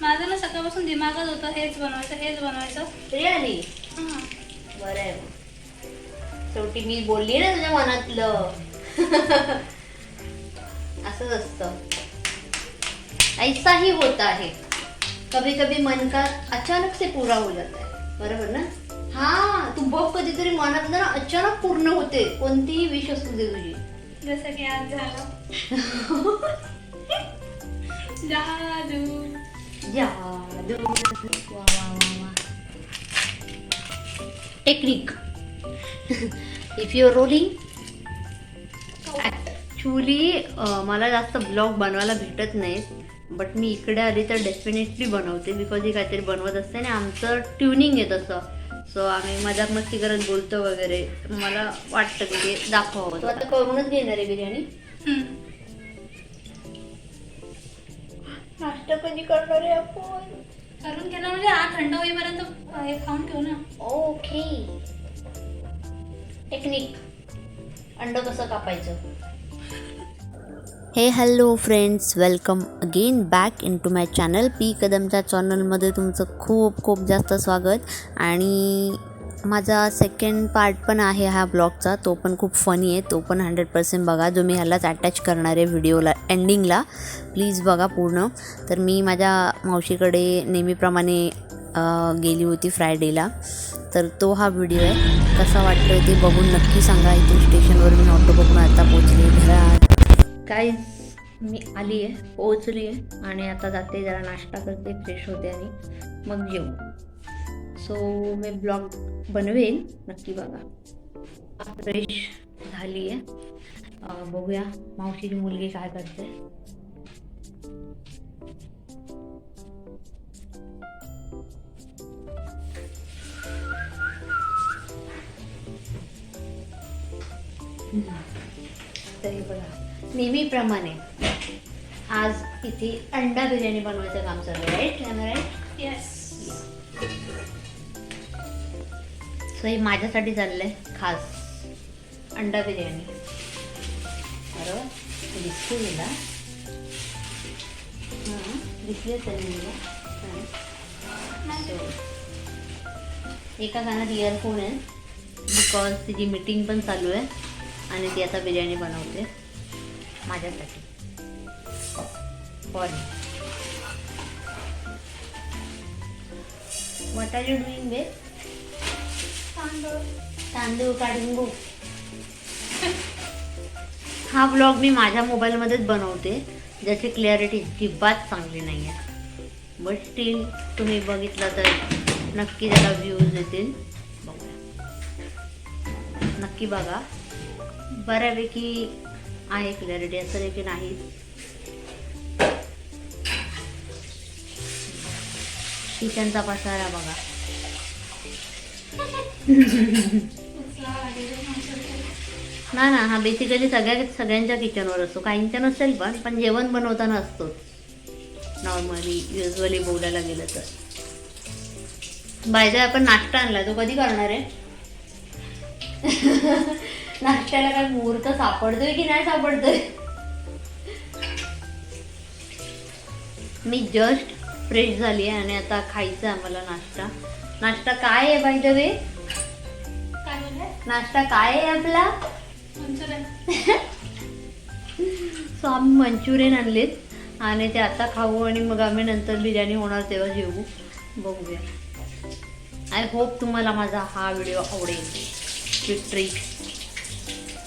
माझं ना सकाळपासून दिमागच होतं हेच बनवायचं हेच बनवायचं. हां. बरं आहे मग. शेवटी मी बोलली ना तुझ्या मनातलं. असंच असतं. ऐसा ही होता है कभी कभी मन का अचानक से पूरा हो जाता है. बरोबर ना? हा तू बघ कधीतरी मनातलं ना अचानक पूर्ण होते. कोणतीही विश असू दे तुझी. जसं की आज झालं. जादू. जादू वा वा वा वा technique if you rolling actually मला जास्त ब्लॉग बनवायला भेटत नाही बट मी इकडे आली तर डेफिनेटली बनवते बिकॉज ही काहीतरी बनवत असते ना आमचं ट्युनिंग आहे तसं सो आम्ही मजाक मस्ती करत बोलतो वगैरे. मला वाटतं की ते दाखवावं. आता करूनच घेणार आहे बिर्याणी? नाश्ता कधी करणार आहे आपण. करून म्हणजे हा थंड होईपर्यंत हे खाऊन घेऊ ना. ओके. टेक्निक. अंड कसं कापायचं? हे hello friends welcome again back in to my channel P कदमच्या चॅनलमध्ये तुमचं खूप खूप जास्त स्वागत. आणि माझा सेकंड पार्ट पण आहे ह्या ब्लॉगचा तो पण खूप फनी आहे. तो पण हंड्रेड पर्सेंट बघा. जो मी ह्यालाच अटॅच करणार आहे व्हिडिओला एंडिंगला प्लीज बघा पूर्ण. तर मी माझ्या मावशीकडे नेहमीप्रमाणे गेली होती फ्रायडेला तर तो हा व्हिडिओ आहे. कसा वाटतो ते बघून नक्की सांगा. इथून स्टेशनवर मी ऑटो बघून आता पोचले घरात काय मी आली आहे. पोहोचली आहे. आणि आता जाते जरा नाश्ता करते. फ्रेश होते आणि मग जेवू. सो मी ब्लॉग बनवेन नक्की बघा. फ्रेश झाली आहे. बघूया मावशीची मुलगी काय करते. तरी बघा. नेहमीप्रमाणे आज इथे अंडा बिर्याणी बनवायचं काम चालू आहे राईट राईट येस सो हे माझ्यासाठी चाललंय खास. अंडा बिर्याणी. बरोबर दिसते तुला. हां दिसले तरी एका कानात इयरफोन आहे. बिकॉज तिची मीटिंग पण चालू आहे. आणि ती आता बिर्याणी बनवते. माझ्यासाठी. For what are you doing बे तांदूळ काढून बघ. हा ब्लॉग मी माझ्या मोबाईलमध्येच बनवते. ज्याची क्लॅरिटी अजिबात चांगली नाही आहे बट स्टील तुम्ही बघितलं तर नक्की त्याला व्ह्यूज येतील. बघा नक्की बघा. बऱ्यापैकी आहे क्लॅरिटी असं नाही. की नाही किचनचा पसारा बघा. ना ना हा बेसिकली सगळ्या सगळ्यांच्या किचनवर असतो. काहींच्या नसेल पण पण जेवण बनवताना असतो. नॉर्मली युजली बोलायला गेलं तर. बायदा आपण नाश्ता आणला. तो कधी करणार आहे? नाश्त्याला काय मुहूर्त सापडतोय की नाही सापडतोय? मी जस्ट फ्रेश झाली आहे आणि आता खायचं आहे आम्हाला नाश्ता. नाश्ता काय आहे बाय द वे नाश्ता काय आहे आपला? सो आम्ही मंचुरियन आणलेत. आणि ते आता खाऊ आणि मग आम्ही नंतर बिर्याणी होणार तेव्हा जेवू. बघूया. आय होप तुम्हाला माझा हा व्हिडिओ आवडेल. ती ट्रिक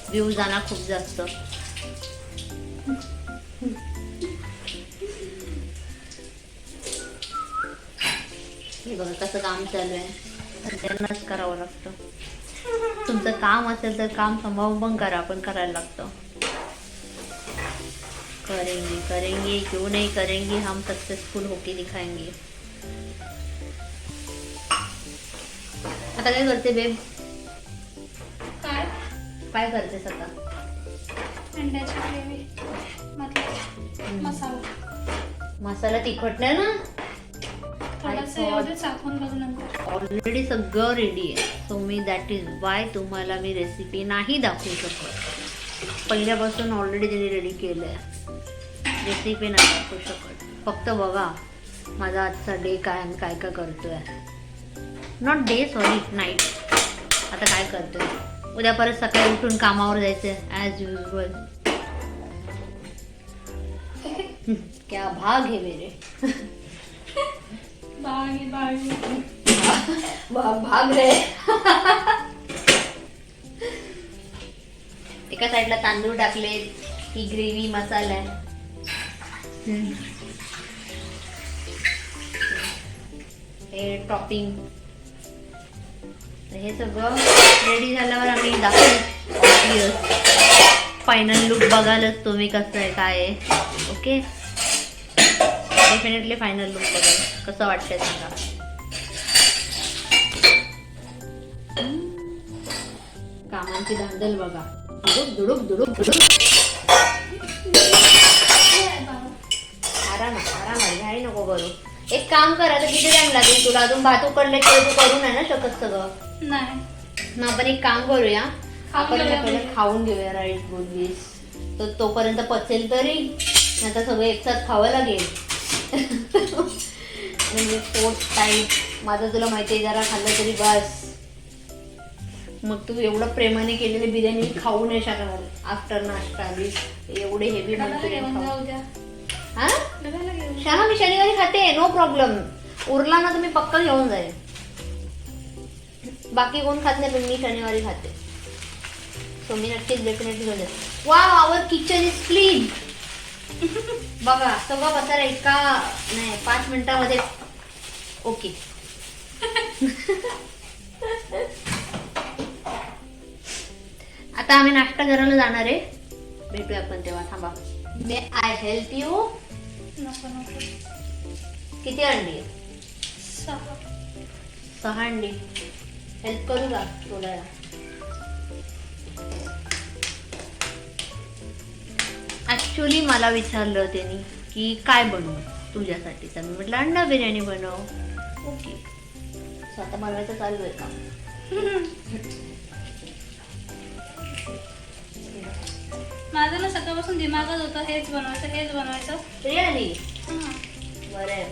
व्ह्यू जाणार खूप जास्त. हे बघा कसं काम चालू आहे. त्यांनाच करावं लागतं. तुमचं काम असेल तर काम संभावून पण करा पण करायला लागतं. करेंगे करेंगे क्यों नहीं करेंगे? हम सक्सेसफुल होके दिखाएंगे. आता काय करते बेब काय? काय करतेस आता? अंड्याची ग्रेव्ही मसाला. मसाला तिखट नाही ना? थोडंसं I येऊ दे thought- चाकून बघ नंतर ऑलरेडी सगळं रेडी आहे. सो मी दॅट इज वाय तुम्हाला मी रेसिपी नाही दाखवू शकत. पहिल्यापासून ऑलरेडी त्यांनी रेडी केलं आहे रेसिपी नाही दाखवू शकत. फक्त बघा माझा आजचा डे काय आणि काय काय करतोय. नॉट डे सॉरी नाईट आता काय करतोय? उद्या परत सकाळी उठून कामावर जायचं ॲज युजल क्या भाग है मेरे. भाग भाग रे. एका साईडला तांदूळ टाकले ही ग्रेव्ही मसाला. हे टॉपिंग. हे सगळं रेडी झाल्यावर आम्ही दाखवू. फायनल लुक बघालच तुम्ही कसं आहे काय आहे. ओके डेफिनेटली फायनल लुक बघाल कसं वाटतंय सांगा. कामांची धांदल बघा. दुडुक दुडुक दुडुक दुडुक. आराम आराम घाई नको करू. एक काम कर आता किती टाइम लागेल तुला? अजून भात उकडले तर तू करू नाही ना शकत सगळं. नाही. मग आपण एक काम करूया. आपण पहिले. खाऊन घेऊया राईट बोललीस तर तोपर्यंत पचेल तरी. आता सगळं एकसाथ खावं लागेल. म्हणजे पोट टाईट. माझं तुला माहिती आहे जरा खाल्लं तरी बस. मग तू एवढं प्रेमाने केलेली बिर्याणी खाऊ नाही शकणार. आफ्टर नाश्ता एवढे हेवी हा? शहा मी शनिवारी खाते नो प्रॉब्लेम उरला ना तुम्ही पक्का घेऊन जाईल बाकी कोण खात नाही पण मी शनिवारी खाते. सो मी नक्कीच डेफिनेटली वा आवर किचन इज क्लीन बघा सगळं पसार एका नाही पाच मिनिटामध्ये. ओके. आता आम्ही नाश्ता करायला जाणार आहे. भेटूया आपण तेव्हा थांबा. मे आय हेल्प यू किती अंडी? आहे सहा अंडी. हेल्प करू का? थोड्याला ऍक्च्युली मला विचारलं त्यांनी की काय बनवू तुझ्यासाठी? तर मी म्हटलं अंडा बिर्याणी बनव. ओके सो आता बनवायचं चालू आहे का माझं ना सकाळपासून दिमागच होतं हेच बनवायचं हेच बनवायचं. बिर्याणी? हां. बरं आहे.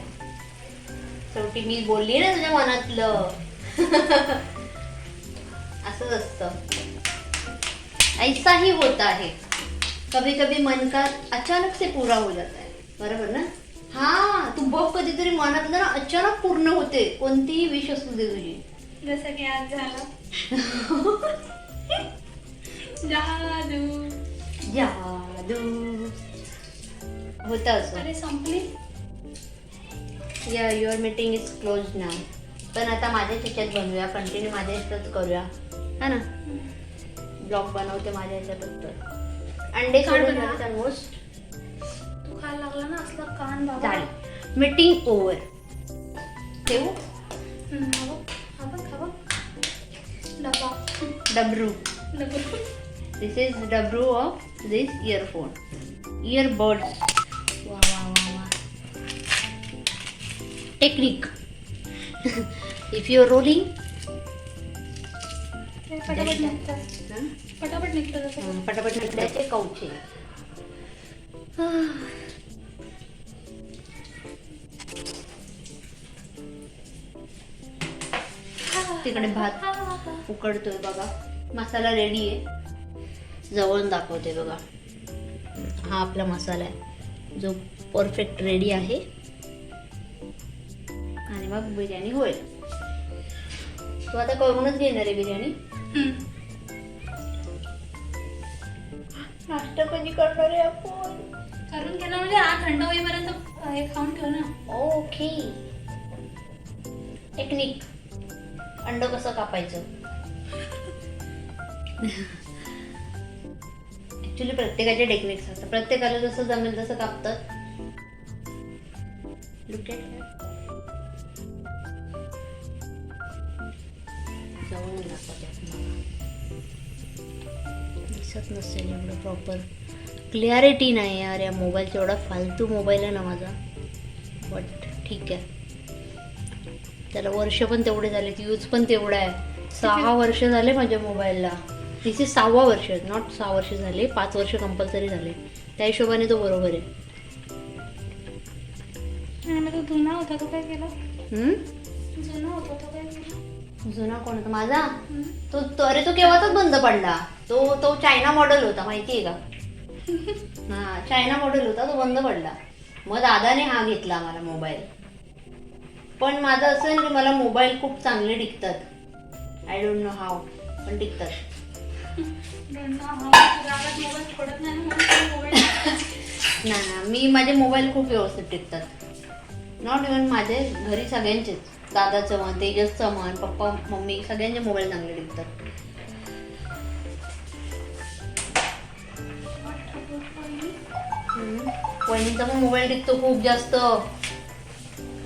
शेवटी मी बोलली ना तुझ्या मनातलं. असंच असतं. ऐसा ही होता है कभी कभी मन का अचानक से पूरा हो जाता है। बरोबर ना? हा तू बघ कधीतरी मनातलं ना अचानक पूर्ण होते कोणतीही विश असू दे तुझी. जसं की आज झालं. जादू. जादू. होतं असं. अरे संपली? या युअर मीटिंग इज क्लोज ना पण आता माझ्या ह्याच्यात बनवूया कंटिन्यू माझ्या ह्याच्यातच करूया. हा ना? ब्लॉग बनवते माझ्या ह्याच्यातच तर. अंडे काढ सोडून बरं. ऑलमोस्ट तू खायला लागला ना असला कान बाबा. झाली मीटिंग ओव्हर ठेवू. डबा. डब्रू. डबा. दिस इज डब्रू ऑफ दिस इयरफोन इयरबड्स वा वा वा वा. टेक्निक इफ यू रोलिंग ते पटापट निघतं पटापट निघण्याचे कौचे. तिकडे भात उकडतोय बघा. मसाला रेडी आहे. जवळून दाखवते बघा. हा आपला मसाला आहे. जो परफेक्ट रेडी आहे. आणि मग बिर्याणी होईल. तू आता करूनच घेणार आहे बिर्याणी? नाश्ता कधी करणार आहे आपण? करून ना म्हणजे हा थंड होईपर्यंत हे खाऊन ठेव ना. ओके. टेक्निक अंड कसं कापायचं? ऍक्च्युली प्रत्येकाचे टेक्निक्स असतात. प्रत्येकाला जसं जमेल तसं कापतात. That. दिसत नसेल एवढं प्रॉपर क्लिअरिटी नाही यार या मोबाईलचा एवढा फालतू मोबाईल आहे ना माझा. बट ठीक आहे. त्याला वर्ष पण तेवढे झाले यूज पण तेवढा आहे. सहा वर्ष झाले माझ्या मोबाईलला तिचे सहावा वर्ष. नॉट सहा वर्ष झाले. पाच वर्ष कंपल्सरी झाले. त्या हिशोबाने तो बरोबर आहे. आणि मग तो जुना होता तो काय केला? जुना होता तो काय केला? जुना कोण होता? माझा. तो तो अरे तो केव्हाचाच बंद पडला? तो तो चायना मॉडेल होता माहितीये का? हा चायना मॉडेल होता तो बंद पडला. मग दादाने हा घेतला मला मोबाईल पण माझं असं आहे की मला मोबाईल खूप चांगले टिकतात. आय डोंट नो हाव पण टिकतात. ना ना मी माझे मोबाईल खूप व्यवस्थित टिकतात. नॉट इवन माझे घरी सगळ्यांचेच. दादाचं म्हण तेजसचं म्हण पप्पा मम्मी सगळ्यांचे मोबाईल चांगले निघतात वहिनीचा पण मोबाईल टिकतो खूप जास्त.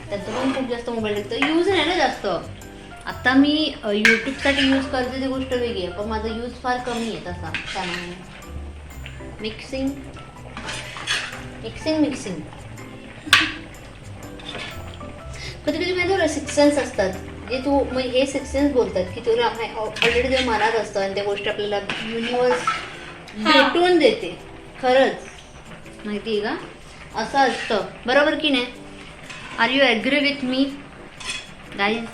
त्याचा पण खूप जास्त मोबाईल टिकतो यूज नाही ना जास्त. आता मी यूट्यूबसाठी यूज करते ती गोष्ट वेगळी आहे पण माझा यूज फार कमी आहे तसा त्यामुळे. मिक्सिंग मिक्सिंग मिक्सिंग कधी कधी माझ्यावर सिक्सेन्स असतात जे तू मग हे सिक्सेन्स बोलतात की तुला ऑलरेडी ते मनात असतं आणि त्या गोष्टी आपल्याला युनिवर्स भेटून देते. खरंच. माहिती आहे का? असं असतं. बरोबर की नाही? Are you agree with me guys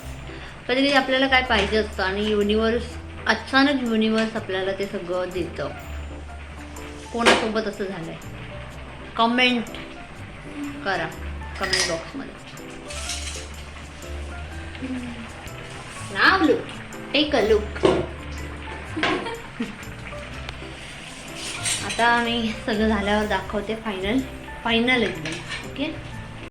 कधी कधी आपल्याला काय पाहिजे असतं आणि युनिवर्स अचानक युनिवर्स आपल्याला ते सगळं देतं. कोणासोबत असं झालंय? कमेंट करा. कमेंट बॉक्समध्ये Now look. Take a look. आता मी सगळं झाल्यावर दाखवते फायनल फायनल एकदम ओके